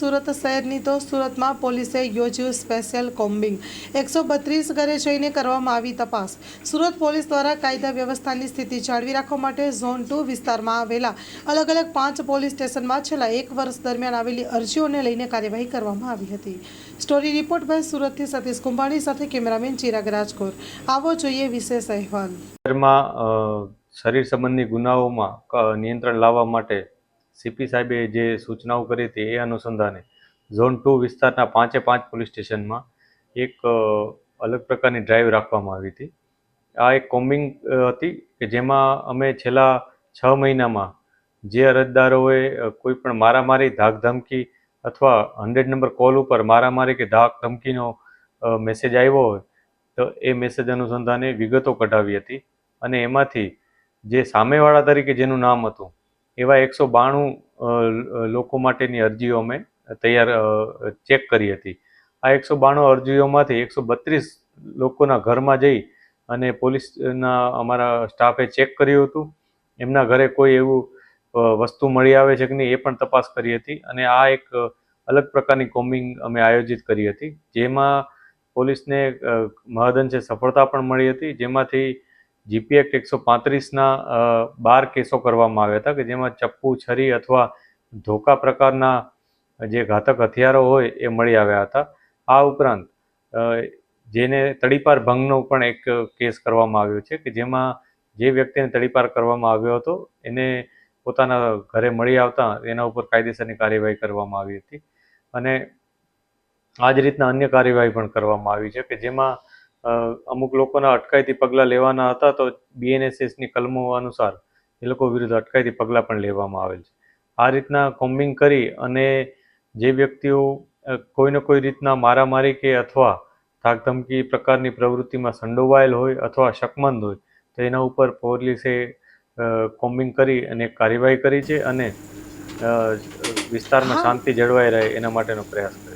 સુરત શહેરની તો સુરતમાં પોલીસે યોજ્યું સ્પેશિયલ કોમ્બિંગ. એકસો બત્રીસ ઘરે જઈને કરવામાં આવી તપાસ. સુરત પોલીસ દ્વારા કાયદા વ્યવસ્થાની સ્થિતિ જાળવી રાખવા માટે ઝોન ટુ વિસ્તારમાં આવેલા અલગ અલગ પાંચ પોલીસ સ્ટેશનમાં છેલ્લા એક વર્ષ દરમિયાન આવેલી અરજીઓને લઈને કાર્યવાહી કરવામાં આવી હતી. સ્ટોરી રિપોર્ટ બાય સુરતથી સતીશ કુંભાણી સાથે કેમેરામેન ચિરાગ રાજકોર. આવો જોઈએ વિશેષ અહેવાલ. શરીર સંબંધી ગુનાઓમાં નિયંત્રણ લાવવા માટે સીપી સાહેબે જે સૂચનાઓ કરી હતી એ અનુસંધાને ઝોન ટુ વિસ્તારના પાંચે પાંચ પોલીસ સ્ટેશનમાં એક અલગ પ્રકારની ડ્રાઈવ રાખવામાં આવી હતી. આ એક કોમ્બિંગ હતી કે જેમાં અમે છેલ્લા છ મહિનામાં જે અરજદારોએ કોઈ પણ મારામારી ધાક ધમકી અથવા હંડ્રેડ નંબર કોલ ઉપર મારામારી કે ધાક ધમકીનો મેસેજ આવ્યો હોય, તો એ મેસેજ અનુસંધાને વિગતો કઢાવી હતી અને એમાંથી જે સામેવાળા તરીકે જેનું નામ હતું એવા એકસો બાણું લોકો માટેની અરજીઓ અમે તૈયાર ચેક કરી હતી. આ એકસો બાણું અરજીઓમાંથી એકસો બત્રીસ લોકોના ઘરમાં જઈ અને પોલીસના અમારા સ્ટાફે ચેક કર્યું હતું. એમના ઘરે કોઈ એવું વસ્તુ મળી આવે છે કે નહીં એ પણ તપાસ કરી હતી અને આ એક અલગ પ્રકારની કોમિંગ અમે આયોજિત કરી હતી. જેમાં પોલીસને અ, મહદઅંશે સફળતા પણ મળી હતી. જેમાંથી જીપી એક્ટ એકસો પાંત્રીસના બાર કેસો કરવામાં આવ્યા હતા કે જેમાં ચપ્પુ, છરી અથવા ધોકા પ્રકારના જે ઘાતક હથિયારો હોય એ મળી આવ્યા હતા. આ ઉપરાંત જેને તડીપાર ભંગનો પણ એક કેસ કરવામાં આવ્યો છે કે જેમાં જે વ્યક્તિને તડીપાર કરવામાં આવ્યો હતો એને પોતાના ઘરે મળી આવતા એના ઉપર કાયદેસરની કાર્યવાહી કરવામાં આવી હતી. અને આ જ રીતના અન્ય કાર્યવાહી પણ કરવામાં આવી છે કે જેમાં અમુક લોકોના અટકાયતી પગલાં લેવાના હતા તો બીએનએસએસની કલમો અનુસાર એ લોકો વિરુદ્ધ અટકાયતી પગલાં પણ લેવામાં આવેલ છે. આ રીતના કોમ્બિંગ કરી અને જે વ્યક્તિઓ કોઈને કોઈ રીતના મારામારી કે અથવા ધાકધમકી પ્રકારની પ્રવૃત્તિમાં સંડોવાયેલ હોય અથવા શકમંદ હોય તો એના ઉપર પોલીસે કોમ્બિંગ કરી અને કાર્યવાહી કરી છે અને વિસ્તારમાં શાંતિ જળવાઈ રહે એના માટેનો પ્રયાસ કર્યો